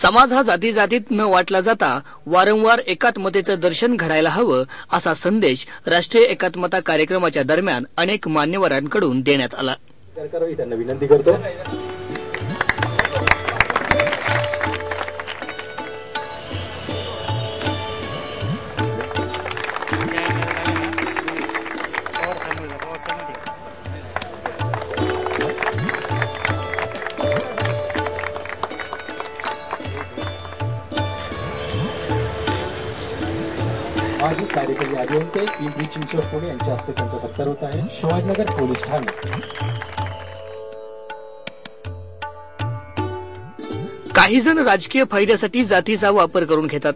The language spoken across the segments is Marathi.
समाज हा जाती जातीत न वाटला जाता वारंवार एकात्मतेचं दर्शन घडायला हवं असा संदेश राष्ट्रीय एकात्मता कार्यक्रमाच्या दरम्यान अनेक मान्यवरांकडून देण्यात आला. विनंती करतो. कार्यकारी अभियंते पिंपरी चिंचवड पुणे यांच्या हस्ते त्यांचा सत्कार होत आहे. शिवाजीनगर पोलीस ठाणे. काही जण राजकीय फायद्यासाठी जातीचा वापर करून घेतात.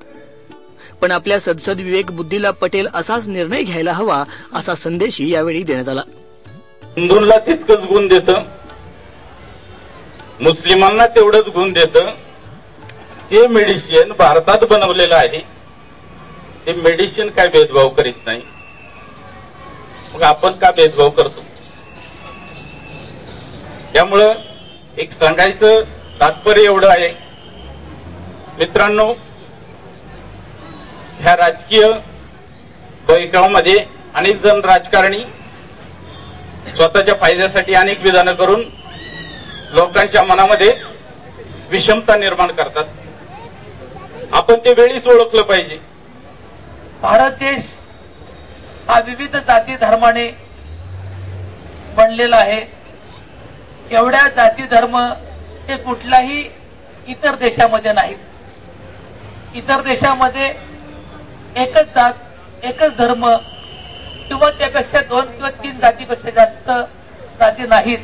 पण आपल्या सदसद विवेक बुद्धीला पटेल असाच निर्णय घ्यायला हवा असा संदेशही यावेळी देण्यात आला. हिंदूंना तितकंच गुण देत. मुस्लिमांना तेवढंच गुण देत. ते मेडिसिन भारतात बनवलेलं आहे ते मेडिसिन काय भेदभाव करीत नाही. मग आपण का भेदभाव करतो? त्यामुळं एक सांगायचं तात्पर्य एवढं आहे. मित्रांनो ह्या राजकीय बैकामध्ये अनेक जण राजकारणी स्वतःच्या फायद्यासाठी अनेक विधानं करून लोकांच्या मनामध्ये विषमता निर्माण करतात. आपण ते वेळीच ओळखलं पाहिजे. भारत देश हा विविध जाती धर्माने बनलेला आहे. एवढ्या जाती धर्म हे कुठल्याही इतर देशामध्ये नाहीत. इतर देशामध्ये एकच जात एकच धर्म किंवा त्यापेक्षा दोन किंवा तीन जातीपेक्षा जास्त जाती नाहीत.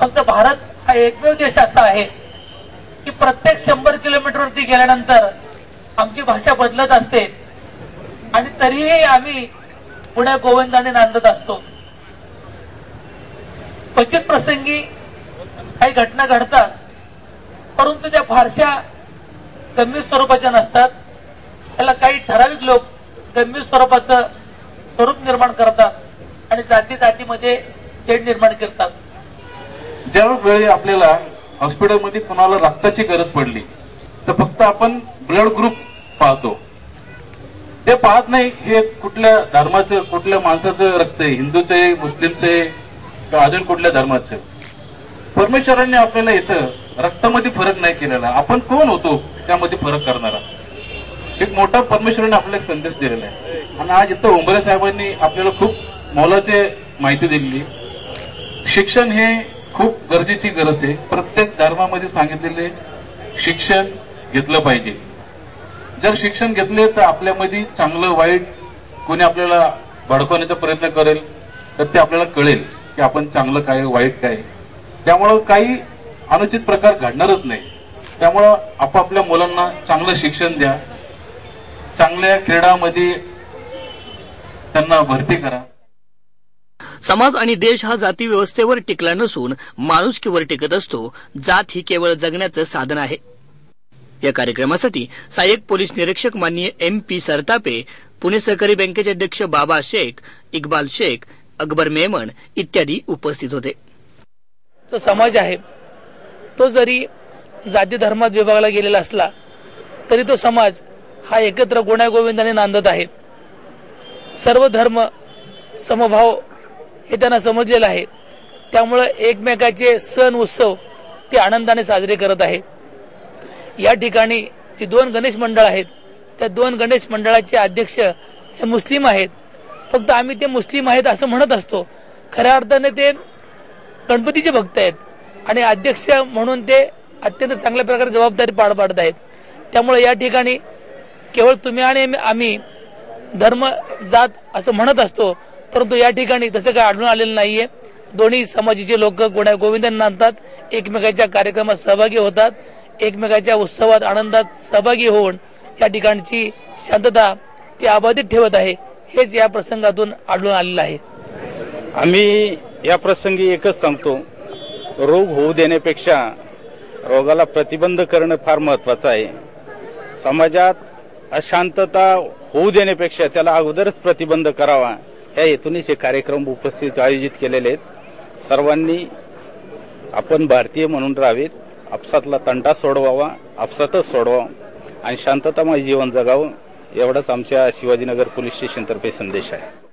फक्त भारत हा एकमेव देश असा आहे की प्रत्येक शंभर किलोमीटरवरती गेल्यानंतर आमची भाषा बदलत असते. आणि तरीही आम्ही पुण्या गोविंदाने नांदत असतो. क्वचित प्रसंगी काही घटना घडतात परंतु त्या फारशा गंभीर स्वरूपाच्या नसतात. त्याला काही ठराविक लोक गंभीर स्वरूपाचं स्वरूप निर्माण करतात आणि जाती जातीमध्ये तेढ निर्माण करतात. ज्यावेळी आपल्याला हॉस्पिटलमध्ये कोणाला रक्ताची गरज पडली तर फक्त आपण ब्लड ग्रुप पाहतो. ते पाहत नाही हे कुठल्या धर्माचं कुठल्या माणसाचं रक्त आहे? हिंदूचं आहे मुस्लिमचं आहे किंवा अजून कुठल्या धर्माचं परमेश्वरांनी आपल्याला इथं रक्तामध्ये फरक नाही केलेला. आपण कोण होतो त्यामध्ये फरक करणारा? एक मोठा परमेश्वराने आपल्याला एक संदेश दिलेला आहे. आणि आज इथं उंबरे साहेबांनी आपल्याला खूप मोलाचे माहिती दिलेली शिक्षण हे खूप गरजेची गरज आहे. प्रत्येक धर्मामध्ये सांगितलेले शिक्षण घेतलं पाहिजे. जर शिक्षण घेतले तर आपल्यामध्ये चांगलं वाईट कोणी आपल्याला भडकवण्याचा प्रयत्न करेल तर ते आपल्याला कळेल की आपण चांगलं काय वाईट काय. त्यामुळं काही अनुचित प्रकार घडणारच नाही. त्यामुळं आपापल्या मुलांना चांगलं शिक्षण द्या. चांगल्या क्रीडामध्ये त्यांना भरती करा. समाज आणि देश हा जाती व्यवस्थेवर टिकला नसून माणुसकीवर टिकत असतो. जात ही केवळ जगण्याचं साधन आहे. या कार्यक्रमासाठी सहाय्यक पोलीस निरीक्षक माननीय एम पी सरतापे पुणे सहकारी बँकेचे अध्यक्ष बाबा शेख इक्बाल शेख अकबर मेमन इत्यादी उपस्थित होते. जो समाज आहे तो जरी जाती धर्मात विभागला गेलेला असला तरी तो समाज हा एकत्र गोविंदाने नांदत आहे. सर्व धर्म समभाव हे त्यांना समजलेलं आहे. त्यामुळं एकमेकाचे सण उत्सव ते आनंदाने साजरे करत आहे. या ठिकाणी जी दोन गणेश मंडळ आहेत. त्या दोन गणेश मंडळाचे अध्यक्ष हे मुस्लिम आहेत. फक्त आम्ही ते मुस्लिम आहेत असं म्हणत असतो. खऱ्या अर्थाने ते गणपतीचे भक्त आहेत. आणि अध्यक्ष म्हणून ते अत्यंत चांगल्या प्रकारे जबाबदारी पार पाडत आहेत. त्यामुळे या ठिकाणी केवळ तुम्ही आणि आम्ही धर्म जात असं म्हणत असतो. परंतु या ठिकाणी तसं काय आढळून आलेलं नाहीये. दोन्ही समाजाचे लोक गोविंदांना आणतात. एकमेकाच्या कार्यक्रमात सहभागी होतात. एकमेकाच्या उत्सवात आनंदात सहभागी होऊन या ठिकाणची शांतता ती अबाधित ठेवत आहे हेच या प्रसंगातून आढळून आलेलं आहे. आम्ही या प्रसंगी एकच सांगतो. रोग होऊ देण्यापेक्षा रोगाला प्रतिबंध करणं फार महत्वाचं आहे. समाजात अशांतता होऊ देण्यापेक्षा त्याला अगोदरच प्रतिबंध करावा. या हेतूनच हे कार्यक्रम उपस्थित आयोजित केलेले आहेत. सर्वांनी आपण भारतीय म्हणून राहावेत. आपसातला तंटा सोडवावा आपसातच सोडवावा आणि शांततामय जीवन जगावं एवढाच आमच्या शिवाजीनगर पोलीस स्टेशनतर्फे संदेश आहे.